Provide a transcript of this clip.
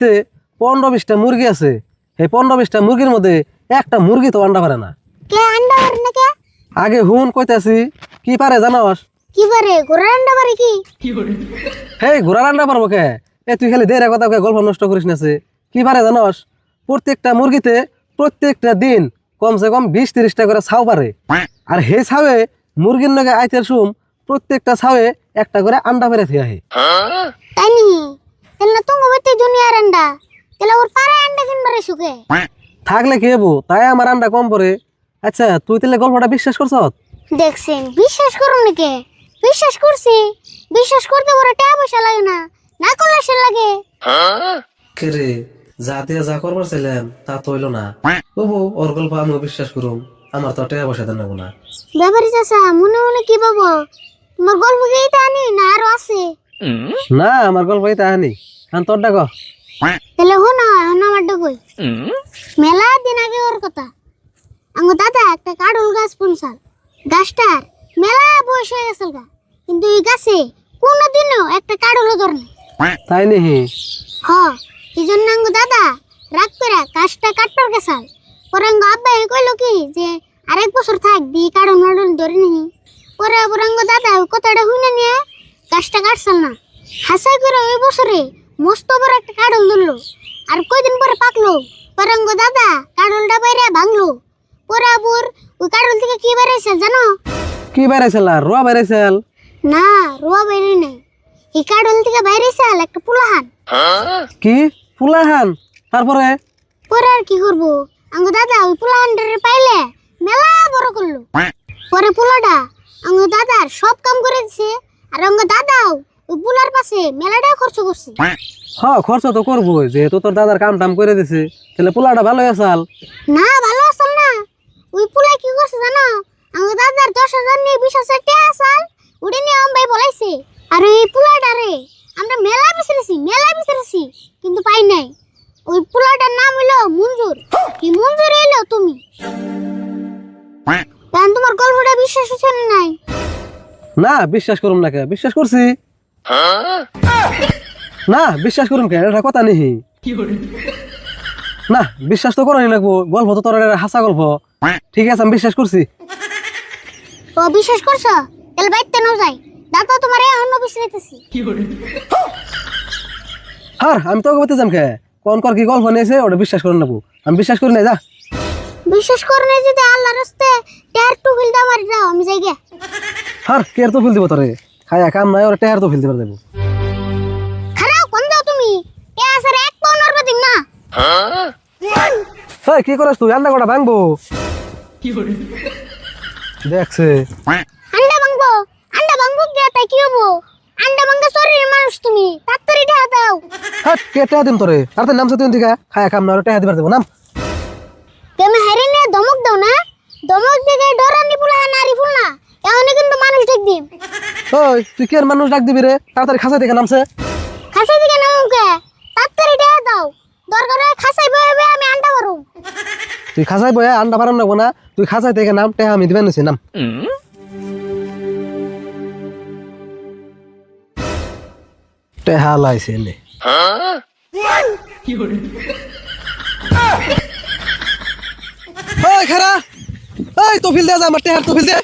বাড়িতে পনেরো বিশটা মুরগি আছে। এই পনেরো বিশটা মুরগির মধ্যে একটা মুরগি তো আন্ডা পারে না। কে আন্ডা পারে না কে? আগে হুন কইতাছি কি পারে জানাস? কি পারে? ঘোড়ার আন্ডা পারে কি? হেই ঘোড়ার আন্ডা পারব কে? এ তুই খালি দেড় কথা গল্প নষ্ট করিস না সে। কি পারে জানাস? প্রত্যেকটা মুরগিতে প্রত্যেকটা দিন কমসে কম বিশ তিরিশটা করে ছাও পারে। আর হে ছাওয়ে মুরগির নগে আইতের সুম প্রত্যেকটা ছাওয়ে একটা করে আন্ডা পেরে থিয়া হে। তাই নি? তাহলে তুমি বেতে দুনিয়ার আন্ডা তাহলে ওর পারে আন্ডা কিনবারে থাকলে কি হব তাই আমার আন্ডা কম পড়ে। আচ্ছা তুই তাহলে গল্পটা বিশ্বাস করছ? দেখছেন বিশ্বাস করুন নাকি? বিশ্বাস করছি। বিশ্বাস করতে বড় টাকা পয়সা লাগে না না করলে সে লাগে। রে যা দিয়ে যা করবার চাইলাম তা তো হইল না। তবু ওর গল্প আমিও বিশ্বাস করুম আমার তো টাকা পয়সা দেন না। ব্যাপারি চাচা মনে মনে কি পাবো তোমার গল্প কি এটা আনি না আরও আছে? না আমার গল্প এটা আনি। আন তোর ডাক তাহলে হো না না আমার ডকই মেলা দিন আগে ওর কথা। আমার দাদা একটা কাডল গাছ পুনসাল গাছটার মেলা বয়স হয়ে গেছিল গা। কিন্তু এই গাছে কোনোদিনও একটা কাডলও ধরে নাই। তাই নিহি হ এই জন্য আঙ্গ দাদা রাগ করে গাছটা কাটবার গেছাল। পরে আঙ্গ আব্বা এ কইলো কি যে আরেক বছর থাক দি কাডল মাডল ধরে নিহি। পরে আবার আঙ্গ দাদা কথাটা শুনে নিয়ে গাছটা কাটছাল না। হাসাই করে ওই বছরে মস্ত বড় একটা কাডল ধরলো। আর কয়দিন পরে পাকলো? পরে আঙ্গ দাদা কাডলটা বাইরে ভাঙলো। পরে আবার ওই কাডল থেকে কি বেড়াইছে জানো? কি বেড়াইছিল আর রোয়া বেড়াইছিল না রোয়া বাইরে নাই। এই কাডল থেকে বাইরেছে একটা পুলাহান। কি? ফুলাহান তারপরে? পরে আর কি করব? আঙ্গ দাদা ওই পোলা আন্ডারে পাইলে মেলা বড় করল। পরে পোলাটা আঙ্গ দাদার সব কাম করে দিছে। আর আঙ্গ দাদাও ওই পাশে মেলাটা খরচ করছে। হ খরচ তো করব যেহেতু তোর দাদার কাম টাম করে দিছে তাহলে পোলাটা ভালো আসাল। না ভালো আসল না। ওই পোলা কি করছে জানো? আঙ্গ দাদার দশ হাজার নিয়ে বিশ হাজার টাকা আসাল উড়ে নিয়ে আম্বাই বলাইছে আর ওই পোলাটারে আমরা মেলা বিচারেছি মেলা বিচারেছি কিন্তু পাই নাই। ওই পোলাটার নাম হইল মঞ্জুর। কি মঞ্জুর এলো তুমি? কারণ তোমার গল্পটা বিশ্বাস হচ্ছে না নাই? না বিশ্বাস করুম না কে বিশ্বাস করছি। না বিশ্বাস করুম কে এটা কথা নিহি না বিশ্বাস তো করানি লাগবো। গল্প তো তোর হাসা গল্প। ঠিক আছে আমি বিশ্বাস করছি। ও বিশ্বাস করছ? তাহলে বাইতে নাও যাই। দাদা তোমার অন্য আর আমি তোকে বলতে যাম কে? কোন কর কি গল্প নিয়েছে ওটা বিশ্বাস করুন নেব। আমি বিশ্বাস করি না যা। বিশ্বাস করে নাই যদি আল্লাহ রাস্তে টেয়ার টু ফিল দাও মারি দাও আমি যাই গে। আর কে তো ফেল দিব তোরে? খায়া কাম নাই ওরা টেহার তো ফেল দিবার দেবো। খারাও কোন দাও তুমি? আসার এক পাও নড়বে দিন না। হ্যাঁ? কি করিস তুই? আন্ডা কটা ভাঙবো? দেখছে। আন্ডা ভাঙবো? আন্ডা ভাঙবো গে তাই কি হব? আন্ডা ভাঙা শরীরের মানুষ তুমি। তাড়াতাড়ি ঢেয়া দাও। হ্যাঁ কে টেহা দিন তোরে? আর তোর নামছে তুই দিকা খায়া কাম না ওরা টেহা দিবার দেবো। নাম। তুমি হেরে নিয়ে ধমক দাও না ধমক দিকে ডরানি ফুলা নারী ফুল না এমন কিন্তু মানুষ দেখ দিম ওই তুই কি আর মানুষ ডাক দিবি রে? তাড়াতাড়ি খাসা দেখে নামছে। খাসাই দিকে নামুকে তাড়াতাড়ি ঢেয়া দাও। দরকার হয় খাসাই বয়ে বয়ে আমি আন্ডা মারুম। তুই খাসাই বয়া আন্ডা পারাম লাগবো না। তুই খাসাই দেখে নাম টেহা আমি দিবেন নাম। টেহা লাইছে নে। ওই খারা ওই তো ফিল দে যা আমার টেহার তো ফিল দে।